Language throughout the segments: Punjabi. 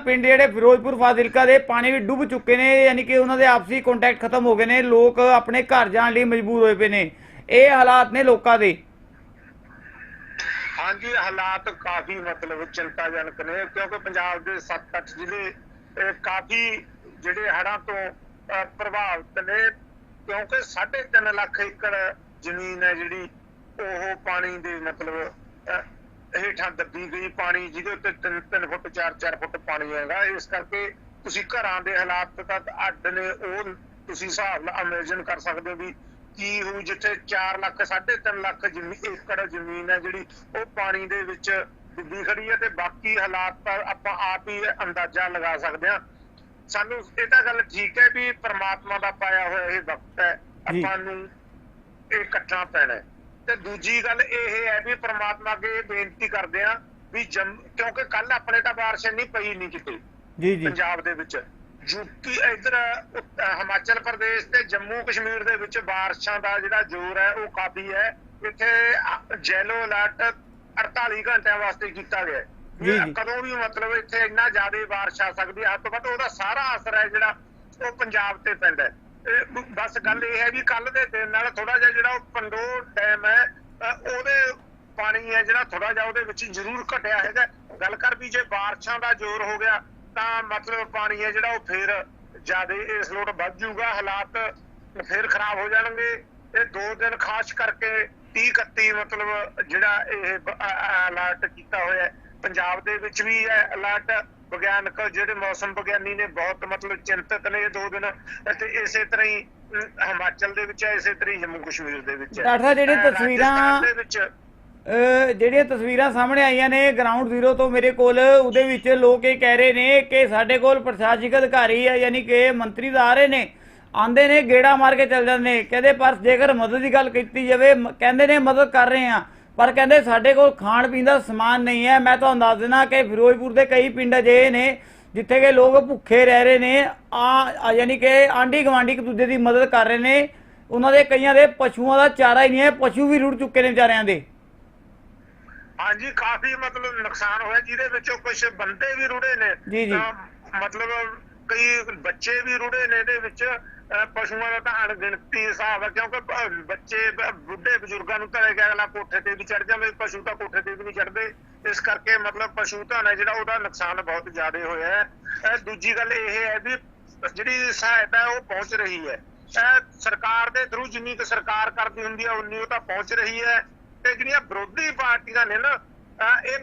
ਪਿੰਡ ਜਿਹੜੇ ਫਿਰੋਜ਼ਪੁਰ ਫਾਜ਼ਿਲਕਾ ਦੇ ਪਾਣੀ ਵਿੱਚ ਡੁੱਬ ਚੁੱਕੇ ਨੇ, ਯਾਨੀ ਕਿ ਉਹਨਾਂ ਦੇ ਆਪਸੀ ਕੰਟੈਕਟ ਖਤਮ ਹੋ ਗਏ ਨੇ, ਲੋਕ ਆਪਣੇ ਘਰ ਜਾਣ ਲਈ ਮਜਬੂਰ ਹੋਏ ਪਏ ਨੇ। ਇਹ ਹਾਲਾਤ ਨੇ ਲੋਕਾਂ ਦੇ। ਹਾਂਜੀ, ਹਾਲਾਤ ਕਾਫੀ ਮਤਲਬ ਚਿੰਤਾਜਨਕ ਨੇ, ਕਿਉਂਕਿ ਪੰਜਾਬ ਦੇ 7-8 ਜ਼ਿਲ੍ਹੇ ਕਾਫੀ ਜਿਹੜੇ ਹੜ੍ਹਾਂ ਤੋਂ ਪ੍ਰਭਾਵਿਤ ਨੇ, ਕਿਉਂਕਿ 3.5 ਲੱਖ ਏਕੜ ਜ਼ਮੀਨ ਹੈ ਜਿਹੜੀ, ਉਹ ਪਾਣੀ ਦੇ ਮਤਲਬ ਹੇਠਾਂ ਦੱਬੀ ਗਈ ਪਾਣੀ ਜਿਹਦੇ ਉੱਤੇ 3-3 ਫੁੱਟ 4-4 ਫੁੱਟ ਪਾਣੀ ਹੈਗਾ ਇਸ ਕਰਕੇ ਤੁਸੀਂ ਘਰਾਂ ਦੇ ਹਾਲਾਤ ਤਾਂ ਅੱਡ ਨੇ ਉਹ ਤੁਸੀਂ ਹਿਸਾਬ ਨਾਲ ਇਮੇਜਿਨ ਕਰ ਸਕਦੇ ਹੋ ਵੀ ਕੀ ਹੋਊ ਜਿੱਥੇ 4 ਲੱਖ 3.5 ਲੱਖ ਜ਼ਮੀਨ ਏਕੜ ਜ਼ਮੀਨ ਹੈ ਜਿਹੜੀ ਉਹ ਪਾਣੀ ਦੇ ਵਿੱਚ ਡੁੱਬੀ ਖੜੀ ਹੈ ਤੇ ਬਾਕੀ ਹਾਲਾਤ ਤਾਂ ਆਪਾਂ ਆਪ ਹੀ ਅੰਦਾਜ਼ਾ ਲਗਾ ਸਕਦੇ ਹਾਂ ਸਾਨੂੰ ਇਹ ਤਾਂ ਗੱਲ ਠੀਕ ਹੈ ਵੀ ਪ੍ਰਮਾਤਮਾ ਦਾ ਪਾਇਆ ਹੋਇਆ ਇਹ ਵਕਤ ਹੈ। ਆਪਾਂ ਨੂੰ ਇਹ ਕੱਟਣਾ ਪੈਣਾ ਹੈ। ਤੇ ਦੂਜੀ ਗੱਲ ਇਹ ਹੈ ਵੀ ਪ੍ਰਮਾਤਮਾ ਅੱਗੇ ਬੇਨਤੀ ਕਰਦੇ ਆ ਵੀ ਕਿਉਂਕਿ ਕੱਲ ਆਪਣੇ ਤਾਂ ਬਾਰਿਸ਼ ਨਹੀਂ ਪਈ ਨਹੀਂ ਕਿਤੇ ਜੀ ਜੀ। ਪੰਜਾਬ ਦੇ ਵਿੱਚ। ਯੂਪੀ ਇਧਰ ਹਿਮਾਚਲ ਪ੍ਰਦੇਸ਼ ਤੇ ਜੰਮੂ ਕਸ਼ਮੀਰ ਦੇ ਵਿੱਚ ਬਾਰਿਸ਼ਾਂ ਦਾ ਜਿਹੜਾ ਜ਼ੋਰ ਹੈ ਉਹ ਕਾਫੀ ਹੈ। ਇੱਥੇ ਜੈਲੋ ਅਲਰਟ 48 ਘੰਟਿਆਂ ਵਾਸਤੇ ਕੀਤਾ ਗਿਆ। ਕਦੋਂ ਵੀ ਮਤਲਬ ਇੱਥੇ ਇੰਨਾ ਜ਼ਿਆਦਾ ਬਾਰਿਸ਼ ਆ ਸਕਦੀ ਹੈ? ਹੱਦ ਤੋਂ ਵੱਧ ਉਹਦਾ ਸਾਰਾ ਅਸਰ ਹੈ ਜਿਹੜਾ ਉਹ ਪੰਜਾਬ ਤੇ ਪੈਂਦਾ ਹੈ। ਬਸ ਗੱਲ ਇਹ ਹੈ ਵੀ ਕੱਲ ਦੇ ਦਿਨ ਨਾਲ ਥੋੜਾ ਜਿਹਾ ਜਿਹੜਾ ਉਹ ਪੰਡੋ ਡੈਮ ਹੈ ਉਹਦੇ ਪਾਣੀ ਹੈ ਜਿਹੜਾ ਥੋੜਾ ਜਿਹਾ ਉਹਦੇ ਵਿੱਚ ਜ਼ਰੂਰ ਘਟਿਆ ਹੈਗਾ। ਗੱਲ ਕਰ ਵੀ ਜੇ ਬਾਰਿਸ਼ਾਂ ਦਾ ਜ਼ੋਰ ਹੋ ਗਿਆ, ਤਾਂ ਮਤਲਬ ਪਾਣੀ ਹੈ ਜਿਹੜਾ ਉਹ ਫੇਰ ਜ਼ਿਆਦਾ ਇਸ ਲੋਟ ਵੱਧ ਜਾਊਗਾ, ਹਾਲਾਤ ਫੇਰ ਖਰਾਬ ਹੋ ਜਾਣਗੇ। ਇਹ ਦੋ ਦਿਨ ਖਾਸ ਕਰਕੇ 30 31 ਮਤਲਬ ਜਿਹੜਾ ਇਹ ਅਲਰਟ ਕੀਤਾ ਹੋਇਆ ਪੰਜਾਬ ਦੇ ਵਿੱਚ ਵੀ ਹੈ ਅਲਰਟ ਵਿਗਿਆਨਕ ਜਿਹੜੇ ਮੌਸਮ ਵਿਗਿਆਨੀ ਨੇ ਬਹੁਤ ਮਤਲਬ ਚਿੰਤਤ ਨੇ ਇਹ ਦੋ ਦਿਨ ਤੇ ਇਸੇ ਤਰ੍ਹਾਂ ਹੀ ਹਿਮਾਚਲ ਦੇ ਵਿੱਚ ਹੈ ਇਸੇ ਤਰ੍ਹਾਂ ਹੀ ਜੰਮੂ ਕਸ਼ਮੀਰ ਦੇ ਵਿੱਚ ਹੈ। ਡਾਕਟਰ ਜਿਹੜੇ ਤਸਵੀਰਾਂ- ਦੇ ਵਿੱਚ ਜਿਹੜੀਆਂ ਤਸਵੀਰਾਂ ਸਾਹਮਣੇ ਆਈਆਂ ਨੇ ਗਰਾਊਂਡ ਜ਼ੀਰੋ ਤੋਂ ਮੇਰੇ ਕੋਲ ਉਹਦੇ ਵਿੱਚ ਲੋਕ ਇਹ ਕਹਿ ਰਹੇ ਨੇ ਕਿ ਸਾਡੇ ਕੋਲ ਪ੍ਰਸ਼ਾਸਨਿਕ ਅਧਿਕਾਰੀ ਆ ਯਾਨੀ ਕਿ ਮੰਤਰੀ ਆ ਰਹੇ ਨੇ। ਆਂਦੇ ਨੇ ਗੇੜਾ ਮਾਰ ਕੇ ਚੱਲ ਜਾਂਦੇ ਨੇ। ਕਹਿੰਦੇ ਪਰ ਜੇਕਰ ਮਦਦ ਦੀ ਗੱਲ ਕੀਤੀ ਜਾਵੇ ਕਹਿੰਦੇ ਨੇ ਮਦਦ ਕਰ ਰਹੇ ਆ ਪਰ ਕਹਿੰਦੇ ਸਾਡੇ ਕੋਲ ਖਾਣ ਪੀਣ ਦਾ ਸਮਾਨ ਨਹੀਂ ਹੈ। ਮੈਂ ਤੁਹਾਨੂੰ ਦੱਸ ਦੇਣਾ ਕਿ ਫਿਰੋਜ਼ਪੁਰ ਦੇ ਕਈ ਪਿੰਡ ਅਜਿਹੇ ਨੇ ਜਿੱਥੇ ਕਿ ਲੋਕ ਭੁੱਖੇ ਰਹਿ ਰਹੇ ਨੇ ਆ ਯਾਨੀ ਕਿ ਆਂਢੀ ਗੁਆਂਢੀ ਇੱਕ ਦੂਜੇ ਦੀ ਮਦਦ ਕਰ ਰਹੇ ਨੇ। ਉਹਨਾਂ ਦੇ ਕਈਆਂ ਦੇ ਪਸ਼ੂਆਂ ਦਾ ਚਾਰਾ ਹੀ ਨਹੀਂ ਹੈ ਪਸ਼ੂ ਵੀ ਰੁੜ ਚੁੱਕੇ ਨੇ ਵਿਚਾਰਿਆਂ ਦੇ। ਹਾਂਜੀ ਕਾਫੀ ਮਤਲਬ ਨੁਕਸਾਨ ਹੋਇਆ ਜਿਹਦੇ ਵਿੱਚੋਂ ਕੁਝ ਬੰਦੇ ਵੀ ਰੁੜੇ ਨੇ। ਜੀ, ਜੀ। ਮਤਲਬ ਕਈ ਬੱਚੇ ਵੀ ਰੁੜੇ ਨੇ ਇਹਦੇ ਵਿੱਚ ਪਸ਼ੂਆਂ ਦਾ ਤਾਂ ਅਣਗਿਣਤੀ ਹਿਸਾਬ ਹੈ ਕਿਉਂਕਿ ਬੱਚੇ ਬੁੱਢੇ ਬਜ਼ੁਰਗਾਂ ਨੂੰ ਤਾਂ ਗਿਆ ਅਗਲਾ ਕੋਠੇ ਤੇ ਵੀ ਚੜ ਜਾਂਦੇ ਪਸ਼ੂ ਤਾਂ ਕੋਠੇ ਤੇ ਵੀ ਨਹੀਂ ਚੜਦੇ ਇਸ ਕਰਕੇ ਮਤਲਬ ਪਸ਼ੂ ਧਨ ਹੈ ਜਿਹੜਾ ਉਹਦਾ ਨੁਕਸਾਨ ਬਹੁਤ ਜ਼ਿਆਦਾ ਹੋਇਆ ਹੈ। ਦੂਜੀ ਗੱਲ ਇਹ ਹੈ ਵੀ ਜਿਹੜੀ ਸਹਾਇਤਾ ਉਹ ਪਹੁੰਚ ਰਹੀ ਹੈ। ਇਹ ਸਰਕਾਰ ਦੇ ਥਰੂ ਜਿੰਨੀ ਕੁ ਸਰਕਾਰ ਕਰਦੀ ਹੁੰਦੀ ਹੈ, ਉਨੀ ਉਹ ਤਾਂ ਪਹੁੰਚ ਰਹੀ ਹੈ। ਤੇ ਜਿਹੜੀਆਂ ਵਿਰੋਧੀ ਪਾਰਟੀਆਂ ਨੇ ਨਾ ਇਹ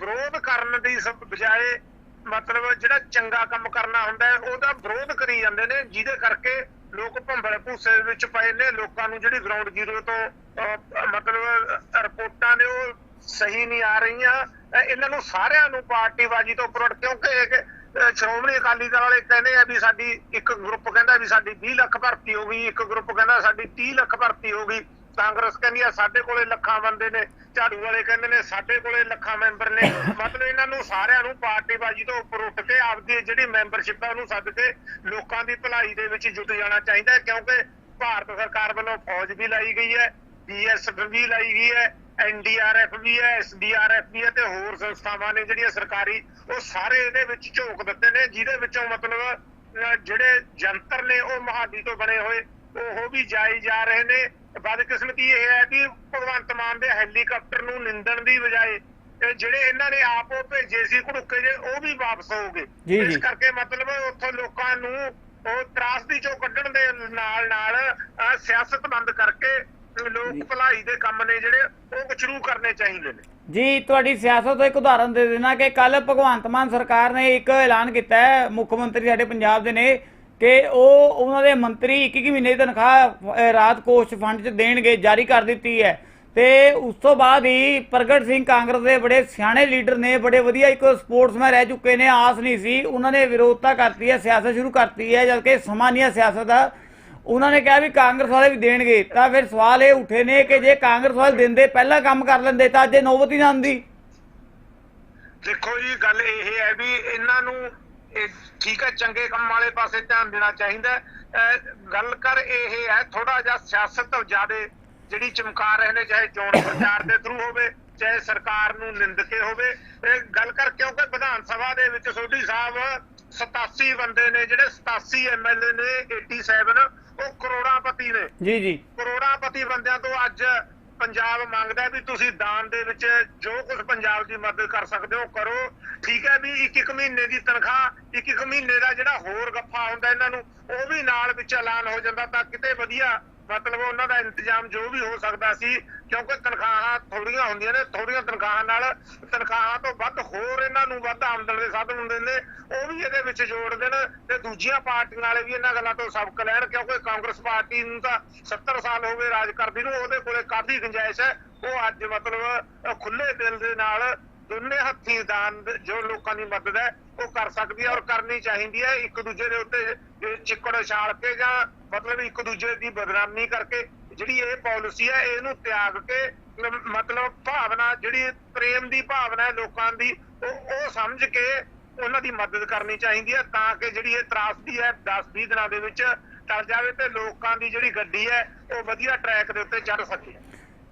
ਵਿਰੋਧ ਕਰਨ ਦੀ ਬਜਾਏ ਮਤਲਬ ਜਿਹੜਾ ਚੰਗਾ ਕੰਮ ਕਰਨਾ ਹੁੰਦਾ ਹੈ, ਉਹਦਾ ਵਿਰੋਧ ਕਰੀ ਜਾਂਦੇ ਨੇ, ਜਿਹਦੇ ਕਰਕੇ ਲੋਕ ਭੰਬਲ ਭੂਸੇ ਵਿੱਚ ਪਏ ਨੇ, ਲੋਕਾਂ ਨੂੰ ਜਿਹੜੀ ਗਰਾਊਂਡ ਜ਼ੀਰੋ ਤੋਂ ਮਤਲਬ ਰਿਪੋਰਟਾਂ ਨੇ ਉਹ ਸਹੀ ਨਹੀਂ ਆ ਰਹੀਆਂ। ਇਹਨਾਂ ਨੂੰ ਸਾਰਿਆਂ ਨੂੰ ਪਾਰਟੀਬਾਜ਼ੀ ਤੋਂ ਉੱਪਰ ਉੱਠ ਕਿਉਂਕਿ ਸ਼੍ਰੋਮਣੀ ਅਕਾਲੀ ਦਲ ਵਾਲੇ ਕਹਿੰਦੇ ਆ ਵੀ ਸਾਡੀ ਇੱਕ ਗਰੁੱਪ ਕਹਿੰਦਾ ਵੀ ਸਾਡੀ 20 ਲੱਖ ਭਰਤੀ ਹੋ ਗਈ, ਇੱਕ ਗਰੁੱਪ ਕਹਿੰਦਾ ਸਾਡੀ 30 ਲੱਖ ਭਰਤੀ ਹੋ ਗਈ। ਕਾਂਗਰਸ ਕਹਿੰਦੀ ਆ, ਸਾਡੇ ਕੋਲੇ ਲੱਖਾਂ ਬੰਦੇ ਨੇ, ਝਾੜੂ ਵਾਲੇ ਕਹਿੰਦੇ ਨੇ, ਸਾਡੇ ਕੋਲੇ ਲੱਖਾਂ ਮੈਂਬਰ ਨੇ। ਮਤਲਬ ਇਹਨਾਂ ਨੂੰ ਸਾਰਿਆਂ ਨੂੰ ਪਾਰਟੀਬਾਜ਼ੀ ਤੋਂ ਉੱਪਰ ਉੱਠ ਕੇ ਆਪਦੀ ਜਿਹੜੀ ਮੈਂਬਰਸ਼ਿਪ ਹੈ ਉਹਨੂੰ ਸੱਦ ਕੇ ਲੋਕਾਂ ਦੀ ਭਲਾਈ ਦੇ ਵਿੱਚ ਜੁਟ ਜਾਣਾ ਚਾਹੀਦਾ ਕਿਉਂਕਿ ਭਾਰਤ ਸਰਕਾਰ ਵੱਲੋਂ ਫੌਜ ਵੀ ਲਾਈ ਗਈ ਹੈ ਬੀਐਸਐਫ ਵੀ ਲਾਈ ਗਈ ਹੈ ਐਨਡੀਆਰਐਫ ਵੀ ਹੈ ਐਸਡੀਆਰਐਫ ਵੀ ਹੈ ਤੇ ਹੋਰ ਸੰਸਥਾਵਾਂ ਨੇ ਜਿਹੜੀਆਂ ਸਰਕਾਰੀ, ਉਹ ਸਾਰੇ ਇਹਦੇ ਵਿੱਚ ਝੋਕ ਦਿੱਤੇ ਨੇ, ਜਿਹਦੇ ਵਿੱਚੋਂ ਮਤਲਬ ਜਿਹੜੇ ਜੰਤਰ ਨੇ ਉਹ ਮਹਾਦੀ ਤੋਂ ਬਣੇ ਹੋਏ, ਉਹ ਵੀ ਜਾਈ ਜਾ ਰਹੇ ਨੇ। ਬਦਕਿਸਮਤੀ ਇਹ ਹੈ ਕਿ ਭਗਵੰਤ ਮਾਨ ਦੇ ਹੈਲੀਕਾਪਟਰ ਨੂੰ ਨਿੰਦਣ ਦੀ ਬਜਾਏ ਜਿਹੜੇ ਇਹਨਾਂ ਨੇ ਆਪ ਉਹ ਭੇਜੇ ਸੀ ਘੜੁੱਕੇ ਜੇ ਉਹ ਵੀ ਵਾਪਸ ਹੋ ਗਏ ਜੀ, ਜੀ। ਇਸ ਕਰਕੇ ਮਤਲਬ ਉੱਥੋਂ ਲੋਕਾਂ ਨੂੰ ਉਹ ਤਰਾਸਦੀ ਚੋਂ ਕੱਢਣ ਦੇ ਨਾਲ ਨਾਲ ਸਿਆਸਤ ਬੰਦ ਕਰਕੇ ਲੋਕ ਭਲਾਈ ਦੇ ਕੰਮ ਨੇ ਜਿਹੜੇ ਉਹ ਸ਼ੁਰੂ ਕਰਨੇ ਚਾਹੀਦੇ ਨੇ। ਜੀ ਤੁਹਾਡੀ ਸਿਆਸਤ ਤੋਂ ਇੱਕ ਉਦਾਹਰਨ ਦੇ ਦੇਣਾ ਕਿ ਕੱਲ ਭਗਵੰਤ ਮਾਨ ਸਰਕਾਰ ਨੇ ਇੱਕ ਐਲਾਨ ਕੀਤਾ ਹੈ ਮੁੱਖ ਮੰਤਰੀ ਸਾਡੇ ਪੰਜਾਬ ਦੇ ਨੇ ਕਿ ਉਹ ਉਹਨਾਂ ਦੇ ਮੰਤਰੀ ਇੱਕ ਇੱਕ ਮਹੀਨੇ ਦੀ ਤਨਖਾਹ ਰਾਤ ਕੋਸ਼ ਫੰਡ 'ਚ ਦੇਣਗੇ, ਜਾਰੀ ਕਰ ਦਿੱਤੀ ਹੈ। ਤੇ ਉਸ ਤੋਂ ਬਾਅਦ ਹੀ ਪ੍ਰਗਟ ਸਿੰਘ ਕਾਂਗਰਸ ਦੇ ਬੜੇ ਸਿਆਣੇ ਲੀਡਰ ਨੇ, ਬੜੇ ਵਧੀਆ ਇੱਕ ਸਪੋਰਟਸਮੈਨ ਰਹਿ ਚੁੱਕੇ ਨੇ, ਆਸ ਨਹੀਂ ਸੀ। ਉਹਨਾਂ ਨੇ ਵਿਰੋਧਤਾ ਕਰਤੀ ਹੈ, ਸਿਆਸਤ ਸ਼ੁਰੂ ਕਰਤੀ ਹੈ ਜਦਕਿ ਸਮਾਂ ਸਿਆਸਤ ਦਾ। ਉਹਨਾਂ ਨੇ ਕਿਹਾ ਵੀ ਕਾਂਗਰਸ ਵਾਲੇ ਵੀ ਦੇਣਗੇ। ਤਾਂ ਫਿਰ ਸਵਾਲ ਇਹ ਉੱਠੇ ਨੇ ਕਿ ਜੇ ਕਾਂਗਰਸ ਵਾਲੇ ਦਿੰਦੇ, ਪਹਿਲਾਂ ਕੰਮ ਕਰ ਲੈਂਦੇ, ਤਾਂ ਅੱਜ ਇਹ ਨੌਬਤ ਹੀ ਨਾ ਆਉਂਦੀ। ਦੇਖੋ ਜੀ, ਗੱਲ ਇਹ ਹੈ ਵੀ ਇਹਨਾਂ ਨੂੰ ਇਹ ਠੀਕ ਹੈ ਚੰਗੇ ਕੰਮ ਵਾਲੇ ਪਾਸੇ ਧਿਆਨ ਦੇਣਾ ਚਾਹੀਦਾ ਗੱਲ ਕਰ ਇਹ ਹੈ ਥੋੜਾ ਜਿਹਾ ਸਿਆਸਤ ਤੋਂ ਜ਼ਿਆਦੇ ਜਿਹੜੀ ਚਮਕਾ ਰਹੇ ਨੇ ਚਾਹੇ ਚੋਣ ਪ੍ਰਚਾਰ ਦੇ ਥਰੂ ਹੋਵੇ ਚਾਹੇ ਸਰਕਾਰ ਨੂੰ ਨਿੰਦ ਕੇ ਹੋਵੇ। ਇਹ ਗੱਲ ਕਰ ਕਿਉਂਕਿ ਵਿਧਾਨ ਸਭਾ ਦੇ ਵਿੱਚ ਸੋਢੀ ਸਾਹਿਬ 87 ਬੰਦੇ ਨੇ ਜਿਹੜੇ 87 ਐਮਐਲਏ ਨੇ 87 ਉਹ ਕਰੋੜਾਪਤੀ ਨੇ। ਜੀ ਜੀ। ਕਰੋੜਾਪਤੀ ਬੰਦਿਆਂ ਤੋਂ ਅੱਜ ਪੰਜਾਬ ਮੰਗਦਾ ਵੀ ਤੁਸੀਂ ਦਾਨ ਦੇ ਵਿੱਚ ਜੋ ਕੁਝ ਪੰਜਾਬ ਦੀ ਮਦਦ ਕਰ ਸਕਦੇ ਹੋ, ਕਰੋ। ਠੀਕ ਹੈ ਵੀ ਇੱਕ ਇੱਕ ਮਹੀਨੇ ਦੀ ਤਨਖਾਹ, ਇੱਕ ਇੱਕ ਮਹੀਨੇ ਦਾ ਜਿਹੜਾ ਹੋਰ ਗੱਫਾ ਹੁੰਦਾ ਇਹਨਾਂ ਨੂੰ, ਉਹ ਵੀ ਨਾਲ ਵਿੱਚ ਐਲਾਨ ਹੋ ਜਾਂਦਾ ਤਾਂ ਕਿਤੇ ਵਧੀਆ ਮਤਲਬ ਉਹਨਾਂ ਦਾ ਇੰਤਜ਼ਾਮ ਜੋ ਵੀ ਹੋ ਸਕਦਾ ਸੀ, ਕਿਉਂਕਿ ਤਨਖਾਹਾਂ ਥੋੜੀਆਂ ਹੁੰਦੀਆਂ ਨੇ ਥੋੜੀਆਂ ਤਨਖਾਹਾਂ ਨਾਲ ਤਨਖਾਹਾਂ ਤੋਂ ਵੱਧ ਹੋਰ ਇਹਨਾਂ ਨੂੰ ਵੱਧ ਆਮਦਨ ਦੇ ਸਾਧਨ ਹੁੰਦੇ ਨੇ, ਉਹ ਵੀ ਇਹਦੇ ਵਿੱਚ ਜੋੜ ਦੇਣ ਤੇ ਦੂਜੀਆਂ ਪਾਰਟੀਆਂ ਵਾਲੇ ਵੀ ਇਹਨਾਂ ਗੱਲਾਂ ਤੋਂ ਸਬਕ ਲੈਣ, ਕਿਉਂਕਿ ਕਾਂਗਰਸ ਪਾਰਟੀ ਨੂੰ ਤਾਂ 70 ਸਾਲ ਹੋ ਗਏ ਰਾਜ ਕਰਦੀ ਨੂੰ, ਉਹਦੇ ਕੋਲੇ ਕਾਫੀ ਗੁੰਜਾਇਸ਼ ਹੈ, ਉਹ ਅੱਜ ਮਤਲਬ ਖੁੱਲੇ ਦਿਲ ਦੇ ਨਾਲ ਦੋਨੇ ਹੱਥੀ ਦਾਨ ਜੋ ਲੋਕਾਂ ਦੀ ਮਦਦ ਹੈ, ਉਹ ਕਰ ਸਕਦੀ ਹੈ ਔਰ ਕਰਨੀ ਚਾਹੀਦੀ ਹੈ। ਇੱਕ ਦੂਜੇ ਦੇ ਉੱਤੇ ਚਿੱਕੜ ਛਾਲ ਕੇ ਜਾਂ ਮਤਲਬ ਇੱਕ ਦੂਜੇ ਦੀ ਬਦਨਾਮੀ ਕਰਕੇ ਜਿਹੜੀ ਇਹ ਪਾਲਿਸੀ ਹੈ, ਇਹਨੂੰ ਤਿਆਗ ਕੇ ਮਤਲਬ ਭਾਵਨਾ, ਜਿਹੜੀ ਪ੍ਰੇਮ ਦੀ ਭਾਵਨਾ ਹੈ ਲੋਕਾਂ ਦੀ, ਉਹ ਉਹ ਸਮਝ ਕੇ ਉਹਨਾਂ ਦੀ ਮਦਦ ਕਰਨੀ ਚਾਹੀਦੀ ਹੈ ਤਾਂ ਕਿ ਜਿਹੜੀ ਇਹ ਤਰਾਸਦੀ ਹੈ 10-20 ਦਿਨਾਂ ਦੇ ਵਿੱਚ ਟਲ ਜਾਵੇ ਤੇ ਲੋਕਾਂ ਦੀ ਜਿਹੜੀ ਗੱਡੀ ਹੈ, ਉਹ ਵਧੀਆ ਟਰੈਕ ਦੇ ਉੱਤੇ ਚੜ ਸਕੇ।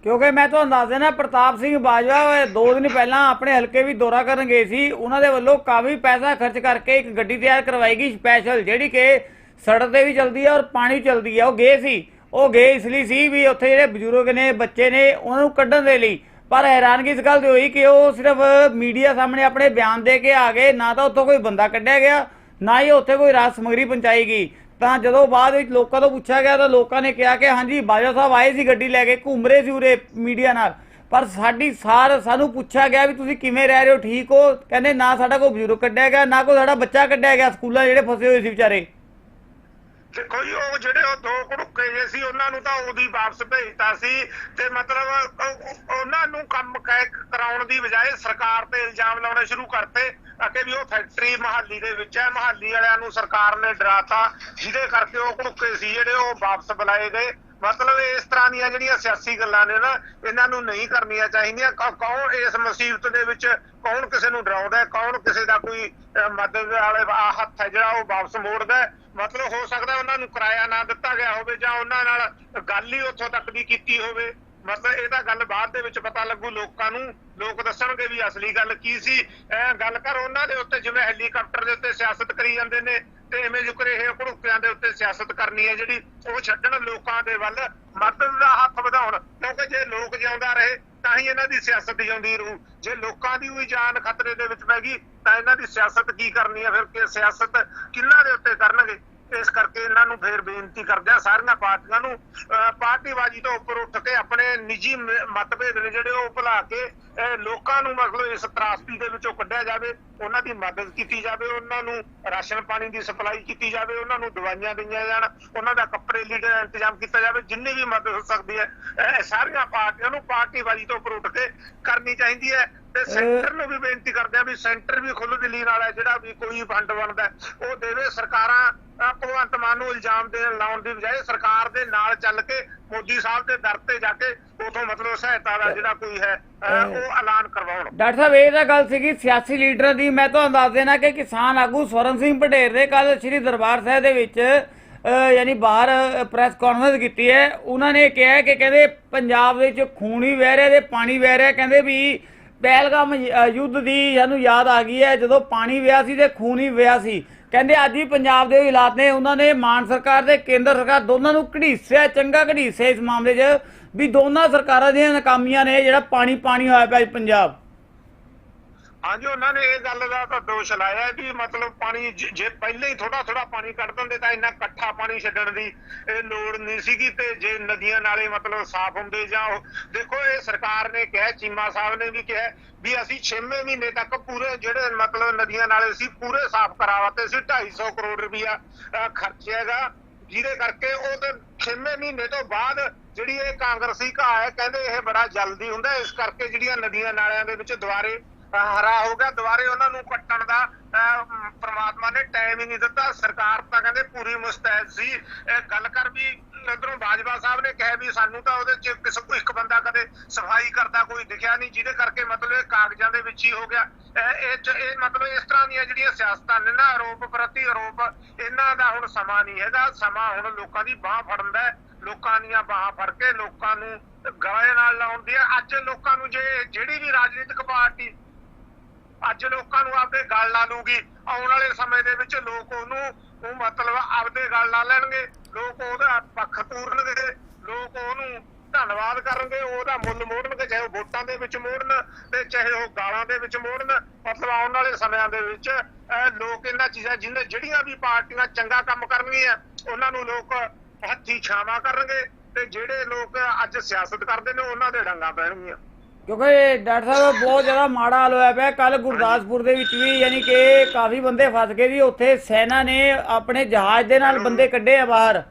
ਕਿਉਂਕਿ ਮੈਂ ਤੁਹਾਨੂੰ ਦੱਸ ਦੇਣਾ ਪ੍ਰਤਾਪ ਸਿੰਘ ਬਾਜਵਾ ਦੋ ਦਿਨ ਪਹਿਲਾਂ ਆਪਣੇ ਹਲਕੇ ਵੀ ਦੌਰਾ ਕਰਨ ਗਏ ਸੀ। ਉਹਨਾਂ ਦੇ ਵੱਲੋਂ ਕਾਫੀ ਪੈਸਾ ਖਰਚ ਕਰਕੇ ਇੱਕ ਗੱਡੀ ਤਿਆਰ ਕਰਵਾਈ ਗਈ ਸਪੈਸ਼ਲ ਜਿਹੜੀ ਕਿ ਸੜਕ ਤੇ ਵੀ ਚੱਲਦੀ ਹੈ ਔਰ ਪਾਣੀ ਵੀ ਚੱਲਦੀ ਹੈ ਉਹ ਗਏ ਸੀ। ਉਹ ਗਏ ਇਸ ਲਈ ਸੀ ਵੀ ਉੱਥੇ ਜਿਹੜੇ ਬਜ਼ੁਰਗ ਨੇ, ਬੱਚੇ ਨੇ, ਉਹਨਾਂ ਨੂੰ ਕੱਢਣ ਦੇ ਲਈ। ਪਰ ਹੈਰਾਨਗੀ ਇਸ ਗੱਲ ਦੀ ਹੋਈ ਕਿ ਉਹ ਸਿਰਫ ਮੀਡੀਆ ਸਾਹਮਣੇ ਆਪਣੇ ਬਿਆਨ ਦੇ ਕੇ ਆ ਗਏ। ਨਾ ਤਾਂ ਉੱਥੋਂ ਕੋਈ ਬੰਦਾ ਕੱਢਿਆ ਗਿਆ, ਨਾ ਹੀ ਉੱਥੇ ਕੋਈ ਰਾਜ ਸਮਗਰੀ ਪਹੁੰਚਾਈ ਗਈ। ਤਾਂ ਜਦੋਂ ਬਾਅਦ ਵਿੱਚ ਲੋਕਾਂ ਤੋਂ ਪੁੱਛਿਆ ਗਿਆ ਤਾਂ ਲੋਕਾਂ ਨੇ ਕਿਹਾ ਕਿ ਹਾਂਜੀ, ਬਾਜਵਾ ਸਾਹਿਬ ਆਏ ਸੀ ਗੱਡੀ ਲੈ ਕੇ ਘੁੰਮ ਰਹੇ ਸੀ ਉਰੇ ਮੀਡੀਆ ਨਾਲ। ਪਰ ਸਾਡੀ ਸਾਰ, ਸਾਨੂੰ ਪੁੱਛਿਆ ਗਿਆ ਵੀ ਤੁਸੀਂ ਕਿਵੇਂ ਰਹਿ ਰਹੇ ਹੋ, ਠੀਕ ਹੋ? ਕਹਿੰਦੇ ਨਾ ਸਾਡਾ ਕੋਈ ਬਜ਼ੁਰਗ ਕੱਢਿਆ ਗਿਆ, ਨਾ ਕੋਈ ਸਾਡਾ ਬੱਚਾ ਕੱਢਿਆ ਗਿਆ, ਸਕੂਲਾਂ ਜਿਹੜੇ ਫਸੇ ਹੋਏ ਸੀ ਵਿਚਾਰੇ। ਦੇਖੋ ਜੀ ਉਹ ਜਿਹੜੇ ਉਹ ਦੋ ਕੁੜੁੱਕੇ ਜੇ ਸੀ, ਉਹਨਾਂ ਨੂੰ ਤਾਂ ਉਹਦੀ ਵਾਪਸ ਭੇਜਤਾ ਸੀ। ਤੇ ਮਤਲਬ, ਉਹ- ਉਹਨਾਂ ਨੂੰ ਕੰਮ ਕਹਿ ਕਰਾਉਣ ਦੀ ਬਜਾਏ ਸਰਕਾਰ ਤੇ ਇਲਜ਼ਾਮ ਲਾਉਣੇ ਸ਼ੁਰੂ ਕਰਤੇ। ਅਤੇ ਵੀ ਉਹ ਫੈਕਟਰੀ ਮਹਾਲੀ ਦੇ ਵਿੱਚ ਹੈ, ਮਹਾਲੀ ਵਾਲਿਆਂ ਨੂੰ ਸਰਕਾਰ ਨੇ ਡਰਾਤਾ, ਜਿਹਦੇ ਕਰਕੇ ਉਹ ਕੁੜੁੱਕੇ ਸੀ ਜਿਹੜੇ ਉਹ ਵਾਪਸ ਬੁਲਾਏ ਗਏ। ਮਤਲਬ ਇਸ ਤਰ੍ਹਾਂ ਦੀਆਂ ਜਿਹੜੀਆਂ ਸਿਆਸੀ ਗੱਲਾਂ ਨੇ ਨਾ, ਇਹਨਾਂ ਨੂੰ ਨਹੀਂ ਕਰਨੀਆਂ ਚਾਹੀਦੀਆਂ। ਕੌਣ ਇਸ ਮੁਸੀਬਤ ਦੇ ਵਿੱਚ, ਕੌਣ ਕਿਸੇ ਨੂੰ ਡਰਾਉਂਦਾ ਕੌਣ ਕਿਸੇ ਦਾ ਕੋਈ ਮਦਦ ਵਾਲੇ ਹੱਥ ਹੈ ਜਿਹੜਾ ਉਹ ਵਾਪਸ ਮੋੜਦਾ ਮਤਲਬ ਹੋ ਸਕਦਾ ਉਹਨਾਂ ਨੂੰ ਕਿਰਾਇਆ ਨਾ ਦਿੱਤਾ ਗਿਆ ਹੋਵੇ ਜਾਂ ਉਹਨਾਂ ਨਾਲ ਗੱਲ ਹੀ ਉੱਥੋਂ ਤੱਕ ਦੀ ਕੀਤੀ ਹੋਵੇ। ਮਤਲਬ ਇਹ ਤਾਂ ਗੱਲ ਬਾਅਦ ਦੇ ਵਿੱਚ ਪਤਾ ਲੱਗੂ, ਲੋਕਾਂ ਨੂੰ। ਲੋਕ ਦੱਸਣਗੇ ਵੀ ਅਸਲੀ ਗੱਲ ਕੀ ਸੀ। ਇਹ ਗੱਲ ਕਰ, ਉਹਨਾਂ ਦੇ ਉੱਤੇ ਜਿਵੇਂ ਹੈਲੀਕਾਪਟਰ ਦੇ ਉੱਤੇ ਸਿਆਸਤ ਕਰੀ ਜਾਂਦੇ ਨੇ ਤੇ ਐਵੇਂ ਜੁਕਰੇ ਇਹ ਘੜੁੱਕਿਆਂ ਦੇ ਉੱਤੇ ਸਿਆਸਤ ਕਰਨੀ ਹੈ ਜਿਹੜੀ ਉਹ ਛੱਡਣ ਲੋਕਾਂ ਦੇ ਵੱਲ ਮਦਦ ਦਾ ਹੱਥ ਵਧਾਉਣ, ਕਿਉਂਕਿ ਜੇ ਲੋਕ ਜਿਉਂਦਾ ਰਹੇ ਤਾਂ ਹੀ ਇਹਨਾਂ ਦੀ ਸਿਆਸਤ ਜਿਉਂਦੀ ਰਹੂ। ਜੇ ਲੋਕਾਂ ਦੀ ਵੀ ਜਾਨ ਖਤਰੇ ਦੇ ਵਿੱਚ ਪੈ ਗਈ, ਤਾਂ ਇਹਨਾਂ ਦੀ ਸਿਆਸਤ ਕੀ ਕਰਨੀ ਹੈ? ਫਿਰ ਕਿ ਸਿਆਸਤ ਕਿੰਨਾਂ ਦੇ ਉੱਤੇ ਕਰਨਗੇ? ਇਸ ਕਰਕੇ ਇਹਨਾਂ ਨੂੰ ਫੇਰ ਬੇਨਤੀ ਕਰਦੇ ਆ ਸਾਰੀਆਂ ਪਾਰਟੀਆਂ ਨੂੰ, ਅਹ, ਪਾਰਟੀਬਾਜ਼ੀ ਤੋਂ ਉੱਪਰ ਉੱਠ ਕੇ ਆਪਣੇ ਨਿੱਜੀ ਮਤਭੇਦ ਨੇ ਜਿਹੜੇ ਉਹ ਭੁਲਾ ਕੇ ਲੋਕਾਂ ਨੂੰ ਮਤਲਬ ਇਸ ਤਰਾਸਦੀ ਦੇ ਵਿੱਚੋਂ ਕੱਢਿਆ ਜਾਵੇ। ਉਹਨਾਂ ਦੀ ਮਦਦ ਕੀਤੀ ਜਾਵੇ ਉਹਨਾਂ ਨੂੰ ਰਾਸ਼ਨ ਪਾਣੀ ਦੀ ਸਪਲਾਈ ਕੀਤੀ ਜਾਵੇ ਉਹਨਾਂ ਨੂੰ ਦਵਾਈਆਂ ਦਈਆਂ ਜਾਣ ਉਹਨਾਂ ਦਾ ਕੱਪੜੇ ਲੀੜੇ ਦਾ ਇੰਤਜ਼ਾਮ ਕੀਤਾ ਜਾਵੇ ਜਿੰਨੀ ਵੀ ਮਦਦ ਹੋ ਸਕਦੀ ਹੈ ਇਹ ਸਾਰੀਆਂ ਪਾਰਟੀਆਂ ਨੂੰ ਪਾਰਟੀਬਾਜ਼ੀ ਤੋਂ ਉੱਪਰ ਉੱਠ ਕੇ ਕਰਨੀ ਚਾਹੀਦੀ ਹੈ ਤੇ ਸੈਂਟਰ ਨੂੰ ਵੀ ਬੇਨਤੀ ਕਰਦੇ ਆ ਵੀ ਸੈਂਟਰ ਵੀ ਖੁੱਲ੍ਹ ਦਿੱਲੀ ਨਾਲ ਹੈ ਜਿਹੜਾ ਵੀ ਕੋਈ ਫੰਡ ਬਣਦਾ ਉਹ ਦੇਵੇ। ਸਰਕਾਰਾਂ ਭਗਵੰਤ ਮਾਨ ਨੂੰ ਇਲਜ਼ਾਮ ਦੇਣ ਲਾਉਣ ਦੀ ਬਜਾਏ ਸਰਕਾਰ ਦੇ ਨਾਲ ਚੱਲ ਕੇ ਮੋਦੀ ਸਾਹਿਬ ਦੇ ਦਰ ਤੇ ਜਾ ਕੇ ਉਥੋਂ ਮਤਲਬ ਸਹਾਇਤਾ ਦਾ ਜਿਹੜਾ ਕੋਈ ਹੈ ਉਹ ਐਲਾਨ ਕਰਵਾਉਣ। ਡਾਕਟਰ ਸਾਹਿਬ ਇਹ ਤਾਂ ਗੱਲ ਸੀਗੀ ਸਿਆਸੀ ਲੀਡਰਾਂ ਦੀ। ਮੈਂ ਤੁਹਾਨੂੰ ਦੱਸ ਦੇਣਾ ਕਿ ਕਿਸਾਨ ਆਗੂ ਸਵਰਨ ਸਿੰਘ ਪਟੇਰ ਨੇ ਕੱਲ ਸ੍ਰੀ ਦਰਬਾਰ ਸਾਹਿਬ ਦੇ ਵਿੱਚ ਯਾਨੀ ਬਾਹਰ ਪ੍ਰੈਸ ਕਾਨਫਰੰਸ ਕੀਤੀ ਹੈ। ਉਹਨਾਂ ਨੇ ਕਿਹਾ ਕਿ ਕਹਿੰਦੇ ਪੰਜਾਬ ਦੇ ਵਿੱਚ ਖੂਨ ਹੀ ਵਹਿ ਰਿਹਾ ਤੇ ਪਾਣੀ ਵਹਿ ਰਿਹਾ। ਕਹਿੰਦੇ ਵੀ ਪਹਿਲਗਾਮ ਯੁੱਧ ਦੀ ਸਾਨੂੰ ਯਾਦ ਆ ਗਈ ਹੈ। ਜਦੋਂ ਪਾਣੀ ਵਿਆ ਸੀ ਤੇ ਖੂਨ ਹੀ ਵਿਆ ਸੀ। ਕਹਿੰਦੇ ਅੱਜ ਵੀ ਪੰਜਾਬ ਦੇ ਹਾਲਾਤ ਨੇ, ਉਹਨਾਂ ਨੇ ਮਾਨ ਸਰਕਾਰ ਤੇ ਕੇਂਦਰ ਸਰਕਾਰ ਦੋਨਾਂ ਨੂੰ ਘੜੀਸਿਆ, ਚੰਗਾ ਘੜੀਸਿਆ ਇਸ ਮਾਮਲੇ 'ਚ ਵੀ ਦੋਨਾਂ ਸਰਕਾਰਾਂ ਦੀਆਂ ਨਾਕਾਮੀਆਂ ਨੇ, ਜਿਹੜਾ ਪਾਣੀ ਪਾਣੀ ਹੋਇਆ ਪਿਆ ਪੰਜਾਬ। ਹਾਂਜੀ, ਉਹਨਾਂ ਨੇ ਇਹ ਗੱਲ ਦਾ ਤਾਂ ਦੋਸ਼ ਲਾਇਆ ਵੀ ਮਤਲਬ ਪਾਣੀ ਜੇ ਪਹਿਲਾਂ ਹੀ ਥੋੜਾ ਥੋੜਾ ਪਾਣੀ ਕੱਢ ਦਿੰਦੇ ਤਾਂ ਇੰਨਾ ਇਕੱਠਾ ਪਾਣੀ ਛੱਡਣ ਦੀ ਇਹ ਲੋੜ ਨਹੀਂ ਸੀਗੀ ਤੇ ਜੇ ਨਦੀਆਂ ਨਾਲੇ ਮਤਲਬ ਸਾਫ਼ ਹੁੰਦੇ ਜਾਂ ਉਹ ਦੇਖੋ, ਇਹ ਸਰਕਾਰ ਨੇ ਕਿਹਾ, ਚੀਮਾ ਸਾਹਿਬ ਨੇ ਵੀ ਕਿਹਾ ਵੀ ਅਸੀਂ 6ਵੇਂ ਮਹੀਨੇ ਤੱਕ ਪੂਰੇ ਜਿਹੜੇ ਮਤਲਬ ਨਦੀਆਂ ਨਾਲੇ ਸੀ ਪੂਰੇ ਸਾਫ਼ ਕਰਾਵਾਤੇ ਸੀ 250 ਕਰੋੜ ਰੁਪਇਆ ਅਹ, ਖਰਚਿਆਗਾ ਜਿਹਦੇ ਕਰਕੇ ਉਹ ਤੇ 6ਵੇਂ ਮਹੀਨੇ ਤੋਂ ਬਾਅਦ ਜਿਹੜੀ ਇਹ ਕਾਂਗਰਸੀ ਘਾਹ ਹੈ ਕਹਿੰਦੇ ਇਹ ਬੜਾ ਜਲਦੀ ਹੁੰਦਾ। ਇਸ ਕਰਕੇ ਜਿਹੜੀਆਂ ਨਦੀਆਂ ਨਾਲਿਆਂ ਦੇ ਵਿੱਚ ਦੁਆਰੇ ਹਰਾ ਹੋ ਗਿਆ, ਦੁਬਾਰੇ ਉਹਨਾਂ ਨੂੰ ਕੱਟਣ ਦਾ ਪ੍ਰਮਾਤਮਾ ਨੇ ਟਾਈਮ ਹੀ ਨਹੀਂ ਦਿੱਤਾ। ਸਰਕਾਰ ਤਾਂ ਕਹਿੰਦੇ ਪੂਰੀ ਮੁਸਤੈਦ ਸੀ। ਇਹ ਗੱਲ ਕਰ ਵੀ ਉਧਰੋਂ ਬਾਜਵਾ ਸਾਹਿਬ ਨੇ ਕਿਹਾ ਵੀ ਸਾਨੂੰ ਤਾਂ ਉਹਦੇ ਚ ਕਿਸੇ ਕੋਈ ਇੱਕ ਬੰਦਾ ਕਦੇ ਸਫ਼ਾਈ ਕਰਦਾ ਕੋਈ ਦਿਖਿਆ ਨਹੀਂ, ਜਿਹਦੇ ਕਰਕੇ ਮਤਲਬ ਇਹ ਕਾਗਜ਼ਾਂ ਦੇ ਵਿੱਚ ਹੀ ਹੋ ਗਿਆ। ਇਹ ਇਹ ਮਤਲਬ ਇਸ ਤਰ੍ਹਾਂ ਦੀਆਂ ਜਿਹੜੀਆਂ ਸਿਆਸਤਾਂ ਨੇ ਨਾ, ਆਰੋਪ ਪ੍ਰਤੀ ਆਰੋਪ, ਇਹਨਾਂ ਦਾ ਹੁਣ ਸਮਾਂ ਨਹੀਂ ਹੈਗਾ। ਸਮਾਂ ਹੁਣ ਲੋਕਾਂ ਦੀ ਬਾਹ ਫੜਨ ਦਾ ਲੋਕਾਂ ਦੀਆਂ ਬਾਹਾਂ ਫੜ ਕੇ ਲੋਕਾਂ ਨੂੰ ਗਲੇ ਨਾਲ ਲਾਉਣ ਦੀ ਹੈ। ਅੱਜ ਲੋਕਾਂ ਨੂੰ ਜੇ ਜਿਹੜੀ ਵੀ ਰਾਜਨੀਤਿਕ ਪਾਰਟੀ ਅੱਜ ਲੋਕਾਂ ਨੂੰ ਆਪਦੇ ਗੱਲ ਲਾ ਲੂਗੀ। ਆਉਣ ਵਾਲੇ ਸਮੇਂ ਦੇ ਵਿੱਚ ਲੋਕ ਉਹਨੂੰ, ਉਹ ਮਤਲਬ ਆਪਦੇ ਗੱਲ ਲਾ ਲੈਣਗੇ। ਲੋਕ ਉਹਦਾ ਪੱਖ ਪੂਰਨਗੇ। ਲੋਕ ਉਹਨੂੰ ਧੰਨਵਾਦ ਕਰਨਗੇ। ਉਹਦਾ ਮੁੱਲ ਮੋੜਨਗੇ, ਚਾਹੇ ਉਹ ਵੋਟਾਂ ਦੇ ਵਿੱਚ ਮੋੜਨ ਤੇ ਚਾਹੇ ਉਹ ਗਾਲਾਂ ਦੇ ਵਿੱਚ ਮੋੜਨ। ਮਤਲਬ ਆਉਣ ਵਾਲੇ ਸਮਿਆਂ ਦੇ ਵਿੱਚ ਲੋਕ ਇਹਨਾਂ ਚੀਜ਼ਾਂ, ਜਿਹਨੇ ਜਿਹੜੀਆਂ ਵੀ ਪਾਰਟੀਆਂ ਚੰਗਾ ਕੰਮ ਕਰਨਗੀਆਂ, ਉਹਨਾਂ ਨੂੰ ਲੋਕ ਹੱਥੀ ਛਾਵਾਂ ਕਰਨਗੇ ਤੇ ਜਿਹੜੇ ਲੋਕ ਅੱਜ ਸਿਆਸਤ ਕਰਦੇ ਨੇ, ਉਹਨਾਂ ਦੇ ਡੰਗਾ ਪੈਣਗੀਆਂ। ਕਿਉਂਕਿ ਡਾਕਟਰ ਸਾਹਿਬ ਬਹੁਤ ਜ਼ਿਆਦਾ ਮਾੜਾ ਹਾਲ ਹੋਇਆ ਪਿਆ। ਕੱਲ ਗੁਰਦਾਸਪੁਰ ਦੇ ਵਿੱਚ ਵੀ ਯਾਨੀ ਕਿ ਕਾਫੀ ਬੰਦੇ ਫਸ ਗਏ ਸੀ ਉੱਥੇ ਸੈਨਾ ਨੇ ਆਪਣੇ ਜਹਾਜ਼ ਦੇ ਨਾਲ ਬੰਦੇ ਕੱਢੇ ਆ ਬਾਹਰ।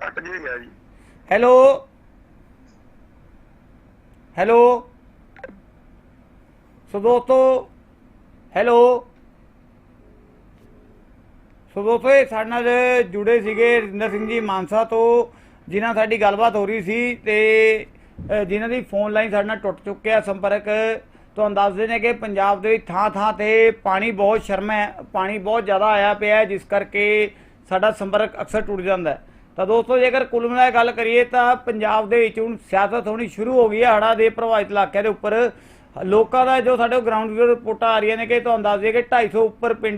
ਕੱਟ ਗਿਆ ਜੀ। ਹੈਲੋ? ਹੈਲੋ? ਸੋ ਦੋਸਤੋ ਹੈਲੋ? ਸੋ ਦੋਸਤੋ ਇਹ ਸਾਡੇ ਨਾਲ ਜੁੜੇ ਸੀਗੇ ਰਿੰਦਰ ਸਿੰਘ ਜੀ ਮਾਨਸਾ ਤੋਂ ਜਿਨ੍ਹਾਂ ਸਾਡੀ ਗੱਲਬਾਤ ਹੋ ਰਹੀ ਸੀ ਤੇ ਜਿਨ੍ਹਾਂ ਦੀ ਫੋਨ ਲਾਈਨ ਸਾਡੇ ਨਾਲ ਟੁੱਟ ਚੁੱਕਿਆ ਸੰਪਰਕ ਤੁਹਾਨੂੰ ਦੱਸਦੇ ਨੇ ਕਿ ਪੰਜਾਬ ਦੇ ਵਿੱਚ ਥਾਂ ਥਾਂ ਤੇ ਪਾਣੀ ਬਹੁਤ ਸ਼ਰਮ ਹੈ ਪਾਣੀ ਬਹੁਤ ਜ਼ਿਆਦਾ ਆਇਆ ਪਿਆ ਹੈ, ਜਿਸ ਕਰਕੇ ਸਾਡਾ ਸੰਪਰਕ ਅਕਸਰ ਟੁੱਟ ਜਾਂਦਾ ਤਾਂ ਦੋਸਤੋ ਜੇਕਰ ਕੁੱਲ ਮਿਲਾ ਗੱਲ ਕਰੀਏ ਤਾਂ ਪੰਜਾਬ ਦੇ ਵਿੱਚ ਹੁਣ ਸਿਆਸਤ ਹੋਣੀ ਸ਼ੁਰੂ ਹੋ ਗਈ ਹੈ ਹੜ੍ਹਾਂ ਦੇ ਪ੍ਰਭਾਵਿਤ ਇਲਾਕਿਆਂ ਦੇ ਉੱਪਰ। ਲੋਕਾਂ ਦਾ ਜੋ ਸਾਡੇ ਗਰਾਊਂਡ ਜ਼ੀਰੋ ਰਿਪੋਰਟਾਂ ਆ ਰਹੀਆਂ ਨੇ ਕਿ ਤੁਹਾਨੂੰ ਦੱਸ ਦਈਏ ਕਿ 250 ਉੱਪਰ ਪਿੰਡ